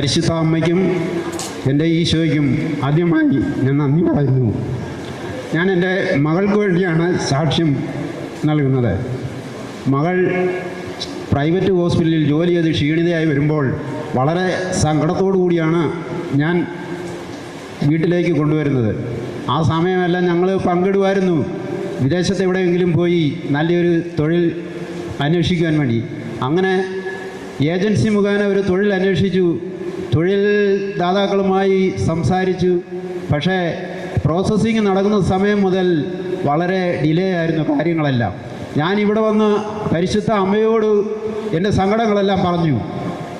പരിശുദ്ധ അമ്മയ്ക്കും എന്റെ ഈശോയ്ക്കും ആദ്യമായി ഞാൻ നന്ദി പറയുന്നു. ഞാൻ എന്റെ മകൾക്ക് വേണ്ടിയാണ് സാക്ഷ്യം നൽകുന്നത്. മകൾ പ്രൈവറ്റ് ഹോസ്പിറ്റലിൽ ജോലി ചെയ്ത് ക്ഷീണിതയായി വരുമ്പോൾ വളരെ സങ്കടത്തോടു കൂടിയാണ് ഞാൻ വീട്ടിലേക്ക് കൊണ്ടുവരുന്നത്. ആ സമയമെല്ലാം ഞങ്ങൾ പങ്കിടുമായിരുന്നു. വിദേശത്ത് എവിടെയെങ്കിലും പോയി നല്ലൊരു തൊഴിൽ അന്വേഷിക്കാൻ വേണ്ടി. അങ്ങനെ ഏജൻസി മുഖേന ഒരു തൊഴിൽ അന്വേഷിച്ചു. തൊഴിൽ ദാതാക്കളുമായി സംസാരിച്ചു. പക്ഷേ പ്രോസസ്സിങ് നടക്കുന്ന സമയം മുതൽ വളരെ ഡിലേ ആയിരുന്നു കാര്യങ്ങളെല്ലാം. ഞാൻ ഇവിടെ വന്ന് പരിശുദ്ധ അമ്മയോട് എന്റെ സങ്കടങ്ങളെല്ലാം പറഞ്ഞു.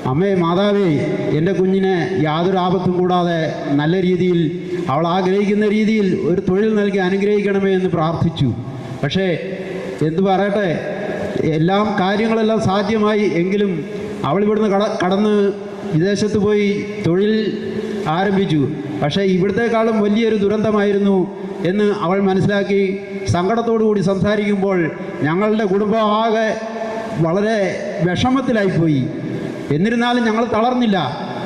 അമ്മേ മാതാവേ എന്റെ കുഞ്ഞിനെ യാതൊരു ആപത്തും കൂടാതെ നല്ല രീതിയിൽ അവൾ ആഗ്രഹിക്കുന്ന രീതിയിൽ ഒരു തൊഴിൽ നൽകി അനുഗ്രഹിക്കണമേ എന്ന് പ്രാർത്ഥിച്ചു. പക്ഷേ എന്തു പറയട്ടെ എല്ലാം കാര്യങ്ങളെല്ലാം സാധ്യമായി എങ്കിലും അവൾ ഇവിടുന്ന് കട കടന്ന് വിദേശത്ത് പോയി തൊഴിൽ ആരംഭിച്ചു. പക്ഷേ ഇവിടത്തെക്കാളും വലിയൊരു ദുരന്തമായിരുന്നു എന്ന് അവൾ മനസ്സിലാക്കി കൂടി സംസാരിക്കുമ്പോൾ ഞങ്ങളുടെ കുടുംബം ആകെ വളരെ വിഷമത്തിലായിപ്പോയി. എന്നിരുന്നാലും ഞങ്ങൾ തളർന്നില്ല.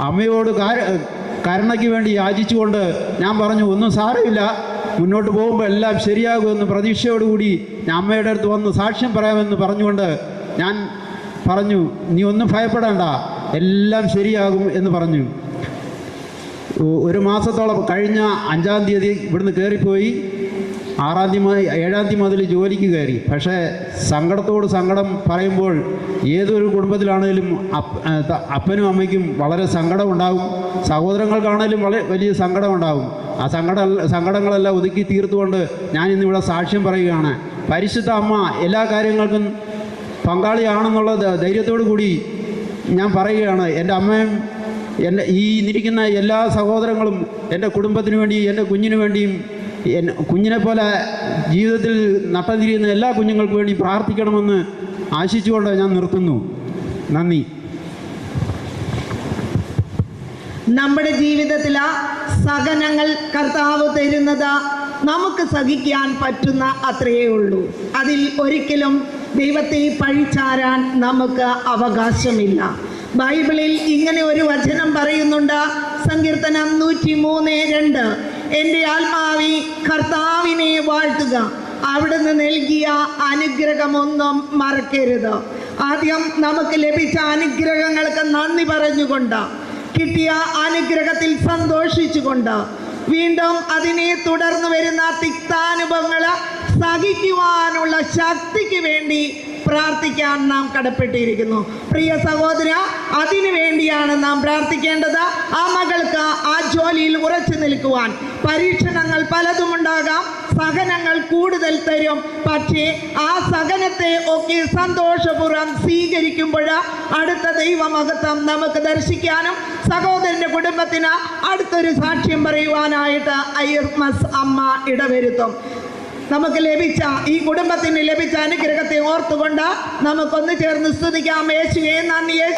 അമ്മയോട് കാര- കരുണയ്ക്ക് വേണ്ടി യാചിച്ചുകൊണ്ട് ഞാൻ പറഞ്ഞു ഒന്നും സാരമില്ല. മുന്നോട്ട് പോകുമ്പോൾ എല്ലാം ശരിയാകുമെന്ന് പ്രതീക്ഷയോടുകൂടി ഞാൻ അമ്മയുടെ അടുത്ത് വന്ന് സാക്ഷ്യം പറയാമെന്ന് പറഞ്ഞുകൊണ്ട് ഞാൻ പറഞ്ഞു നീ ഒന്നും ഭയപ്പെടേണ്ട. എല്ലാം ശരിയാകും എന്ന് പറഞ്ഞു. ഒരു മാസത്തോളം കഴിഞ്ഞ അഞ്ചാം തീയതി ഇവിടുന്ന് കയറിപ്പോയി ആറാം തീയതി ഏഴാം തീയതി മുതൽ ജോലിക്ക് കയറി. പക്ഷേ സങ്കടത്തോട് സങ്കടം പറയുമ്പോൾ ഏതൊരു ത- അപ്പനും അമ്മയ്ക്കും വളരെ സങ്കടം ഉണ്ടാകും സഹോദരങ്ങൾക്കാണേലും വളരെ വലിയ സങ്കടം ഉണ്ടാകും ആ സങ്കട സങ്കടങ്ങളെല്ലാം ഒതുക്കി തീർത്തുകൊണ്ട് ഞാൻ ഇന്നിവിടെ സാക്ഷ്യം പറയുകയാണ്. പരിശുദ്ധ അമ്മ എല്ലാ കാര്യങ്ങൾക്കും പങ്കാളിയാണെന്നുള്ള ധൈര്യത്തോടു കൂടി ഞാൻ പറയുകയാണ് എന്റെ അമ്മയും എന്റെ ഈ ഇരിക്കുന്ന എല്ലാ സഹോദരങ്ങളും എന്റെ കുടുംബത്തിന് വേണ്ടിയും എന്റെ കുഞ്ഞിനു വേണ്ടിയും കുഞ്ഞിനെ പോലെ ജീവിതത്തിൽ നട്ടതിരിയുന്ന എല്ലാ കുഞ്ഞുങ്ങൾക്കും വേണ്ടി പ്രാർത്ഥിക്കണമെന്ന് ആശിച്ചുകൊണ്ട് ഞാൻ നിർത്തുന്നു. നന്ദി. നമ്മുടെ ജീവിതത്തിൽ സഹനങ്ങൾ കർത്താവ് തരുന്നത്. നമുക്ക് സഹിക്കാൻ പറ്റുന്ന അത്രയേ ഉള്ളൂ. അതിൽ ഒരിക്കലും ദൈവത്തെ പഴിച്ചാരാൻ നമുക്ക് അവകാശമില്ല. ബൈബിളിൽ ഇങ്ങനെ ഒരു വചനം പറയുന്നുണ്ട്. സങ്കീർത്തനം നൂറ്റി മൂന്ന് രണ്ട്. എന്റെ ആത്മാവി കർത്താവിനെ വാഴ്ത്തുക. അവിടുന്ന് നൽകിയ അനുഗ്രഹമൊന്നും മറക്കരുത്. ആദ്യം നമുക്ക് ലഭിച്ച അനുഗ്രഹങ്ങൾക്ക് നന്ദി പറഞ്ഞുകൊണ്ട് കിട്ടിയ അനുഗ്രഹത്തിൽ സന്തോഷിച്ചുകൊണ്ട് വീണ്ടും അതിനെ തുടർന്ന് വരുന്ന തിക്താനുഭവങ്ങൾ സഹിക്കുവാനുള്ള ശക്തിക്ക് വേണ്ടി പ്രാർത്ഥിക്കാൻ നാം കടപ്പെട്ടിരിക്കുന്നു. പ്രിയ സഹോദര അതിനു വേണ്ടിയാണ് നാം പ്രാർത്ഥിക്കേണ്ടത്. ആ മകൾക്ക് ആ ജോലിയിൽ ഉറച്ചു നിൽക്കുവാൻ. പരീക്ഷണങ്ങൾ പലതും ഉണ്ടാകാം. സഹനങ്ങൾ കൂടുതൽ തരും. പക്ഷേ ആ സഹനത്തെ ഒക്കെ സന്തോഷപൂർവം സ്വീകരിക്കുമ്പോൾ അടുത്ത ദൈവമഹത്വം നമുക്ക് ദർശിക്കാനും സഹോദരന്റെ കുടുംബത്തിന് അടുത്തൊരു സാക്ഷ്യം പറയുവാനായിട്ട് അയ്യർമസ് അമ്മ ഇടവരുത്തും. നമുക്ക് ലഭിച്ച ഈ കുടുംബത്തിന് ലഭിച്ച അനുഗ്രഹത്തെ ഓർത്തുകൊണ്ട് നമുക്കൊന്ന് ചേർന്ന് സ്തുതിക്കാം. യേശുവേ നന്ദി.